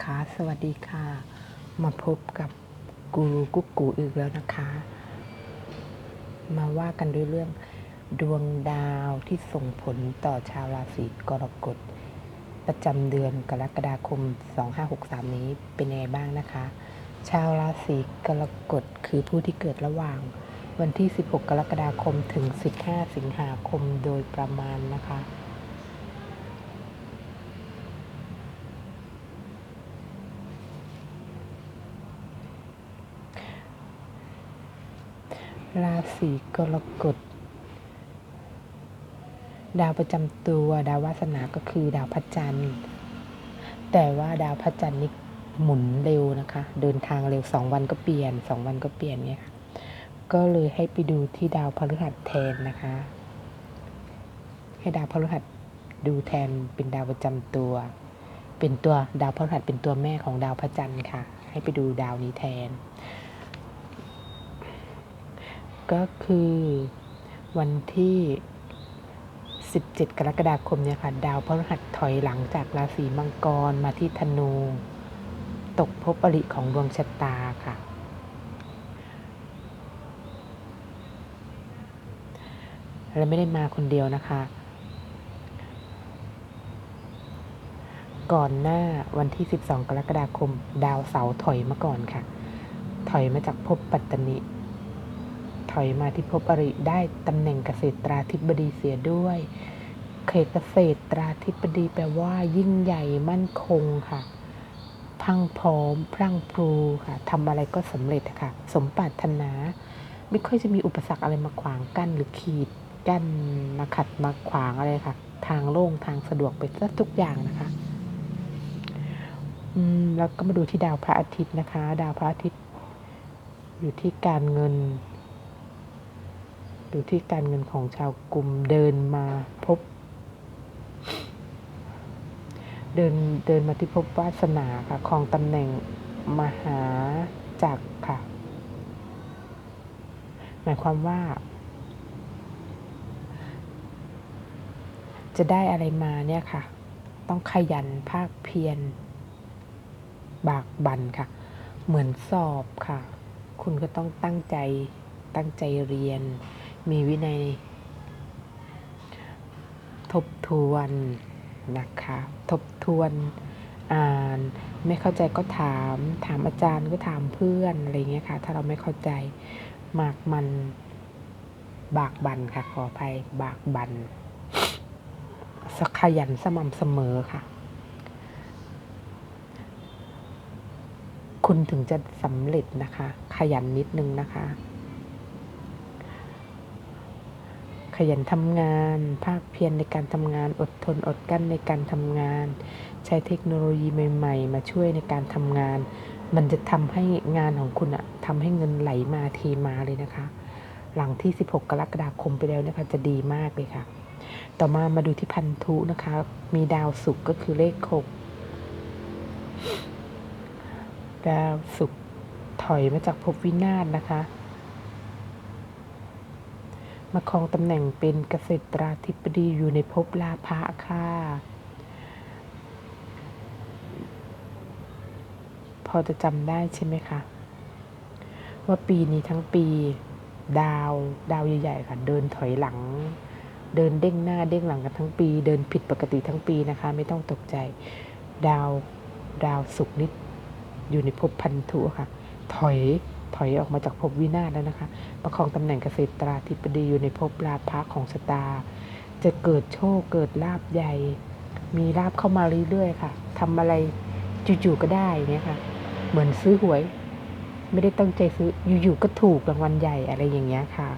ค่ะสวัสดีค่ะ มาพบกับกูรูกุ๊กกูอีกแล้วนะคะ มาว่ากันด้วยเรื่องดวงดาวที่ส่งผลต่อชาวราศีกรกฎ ประจำเดือนกรกฎาคม 2563 นี้เป็นยังไงบ้างนะคะ ชาวราศีกรกฎคือผู้ที่เกิดระหว่าง วันที่ 16 กรกฎาคมถึง 15 สิงหาคมโดยประมาณนะคะ ราศีกรกฎดาวประจำตัวดาววาสนาก็คือดาวพระจันทร์ แต่ว่าดาวพระจันทร์นี่หมุนเร็วนะคะ เดินทางเร็วสองวันก็เปลี่ยนสองวันก็เปลี่ยนเนี่ยค่ะก็เลยให้ไปดูที่ดาวพฤหัสแทนนะคะ ให้ดาวพฤหัสดูแทนเป็นดาวประจำตัว เป็นตัวดาวพฤหัสเป็นตัวแม่ของดาวพระจันทร์ค่ะ ให้ไปดูดาวนี้แทน ก็คือวันที่ 17 กรกฎาคมเนี่ยค่ะ ดาวพฤหัสถอยหลังจากราศีมังกรมาที่ธนู ตกภพอริของดวงชะตาค่ะ และไม่ได้มาคนเดียวนะคะ ก่อนหน้าวันที่ 12 กรกฎาคม ดาวเสาร์ถอยมาก่อนค่ะ ถอยมาจากภพปัตตนิ ถอยมาที่ภพอริได้ตำแหน่งเกษตราธิบดีเสียด้วย เขตเกษตราธิบดีแปลว่า ยิ่งใหญ่มั่นคงค่ะ พังพร้อมพรั่งพรูค่ะทำอะไรก็สำเร็จค่ะ สมปรารถนา ไม่ค่อยจะมีอุปสรรคอะไรมาขวางกั้นหรือขีดกั้นมาขัดมาขวางอะไรค่ะ ทางโล่งทางสะดวกไปซะทุกอย่างนะคะอืมแล้วก็มาดูที่ดาวพระอาทิตย์นะคะ ดาวพระอาทิตย์ อยู่ที่การเงิน อยู่ที่การเงินของชาวกลุ่มเดินมาพบ เดินเดินมาที่พบวาสนาค่ะครองตำแหน่งมหาจักรค่ะ หมายความว่า จะได้อะไรมาเนี่ยค่ะ ต้องขยันภาคเพียรบากบั่นค่ะ เหมือนสอบค่ะ คุณก็ต้องตั้งใจตั้งใจเรียน มีวินัย ทบทวนนะคะ ทบทวนอ่านไม่เข้าใจก็ถาม ถามอาจารย์ก็ถามเพื่อนอะไรเงี้ยค่ะ ถ้าเราไม่เข้าใจมากมันบากบั่นค่ะขออภัยบากบั่นสักขยันสม่ำเสมอค่ะ คุณถึงจะสำเร็จนะคะ ขยันนิดนึงนะคะ ขยันทำงาน ภาคเพียรในการทำงาน อดทนอดกลั้นในการทำงาน ใช้เทคโนโลยีใหม่ ๆ มาช่วยในการทำงาน มันจะทำให้งานของคุณอะทำให้เงินไหลมาเทมาเลยนะคะ หลังที่ 16 กรกฎาคมไปแล้วนะคะจะดีมากเลยค่ะ ต่อมามาดูที่พันธุนะคะ มีดาวศุกร์ก็คือเลขหกดาวศุกร์ถอยมาจากภพวินาศนะคะ มาครองตำแหน่งเป็นเกษตราธิบดีอยู่ในภพลาภะค่ะพอจะจำได้ใช่ไหมคะว่าปีนี้ทั้งปีดาวดาวใหญ่ๆค่ะ เดินถอยหลัง เดินเด้งหน้าเด้งหลังกันทั้งปี เดินผิดปกติทั้งปีนะคะ ไม่ต้องตกใจ ดาวดาวศุกนิดอยู่ในภพพันธุค่ะ ถอย ถอยออกมาจากภพวินาศแล้วนะคะ ประคองตำแหน่งเกษตราธิบดีอยู่ในภพลาภะของชะตา จะเกิดโชคเกิดลาบใหญ่ มีลาบเข้ามาเรื่อยๆค่ะทำอะไรจู่ๆก็ได้เนี่ยค่ะ เหมือนซื้อหวย ไม่ได้ตั้งใจซื้ออยู่ๆก็ถูกรางวัลใหญ่อะไรอย่างเงี้ยค่ะ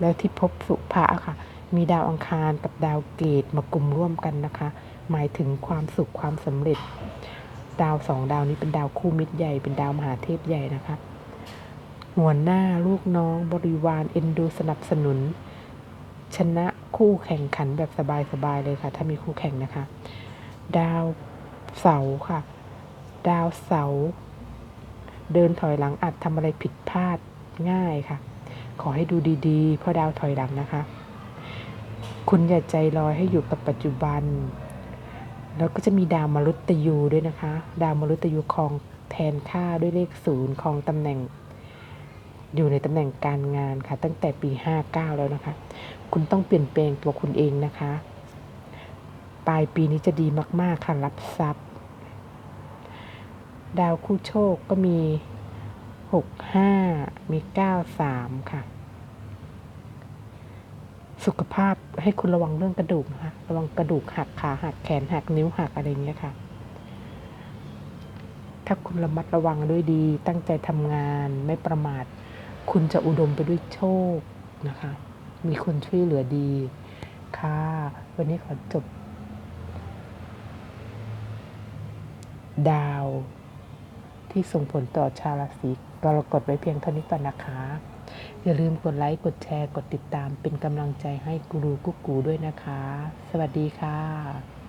แล้วที่พบสุภะค่ะ มีดาวอังคารกับดาวเกตมากลุ่มร่วมกันนะคะ หมายถึงความสุขความสำเร็จ ดาวสองดาวนี้เป็นดาวคู่มิตรใหญ่เป็นดาวมหาเทพใหญ่นะคะหัวหน้าลูกน้องบริวารเอ็นดูสนับสนุน ชนะคู่แข่งขันแบบสบายๆเลยค่ะ ถ้ามีคู่แข่งนะคะ ดาวเสาค่ะ ดาวเสา เดินถอยหลังอาจทำอะไรผิดพลาดง่ายค่ะ ขอให้ดูดีๆเพราะดาวถอยหลังนะคะ คุณอย่าใจลอยให้อยู่กับปัจจุบัน แล้วก็จะมีดาวมฤตยูด้วยนะคะ ดาวมฤตยูคองแทนค่าด้วยเลขศูนย์คองตำแหน่ง อยู่ในตำแหน่งการงานค่ะ ตั้งแต่ปี 59 แล้วนะคะ คุณต้องเปลี่ยนแปลงตัวคุณเองนะคะ ปลายปีนี้จะดีมาก ๆ ค่ะ รับทรัพย์ ดาวคู่โชคก็มี 65 มี 93 ค่ะ สุขภาพให้คุณระวังเรื่องกระดูกนะคะระวังกระดูกหักขาหักแขนหักนิ้วหักอะไรเงี้ยค่ะ ถ้าคุณระมัดระวังด้วยดี ตั้งใจทำงานไม่ประมาท คุณจะอุดมไปด้วยโชคนะคะ มีคนช่วยเหลือดี ค่ะ วันนี้ขอจบ ดาว ที่ส่งผลต่อชาวราศีกรกฎไว้เพียงเท่านี้ก่อนนะคะ อย่าลืมกดไลค์ กดแชร์ กดติดตามเป็นกำลังใจให้กูรูกุ๊กกูด้วยนะคะ สวัสดีค่ะ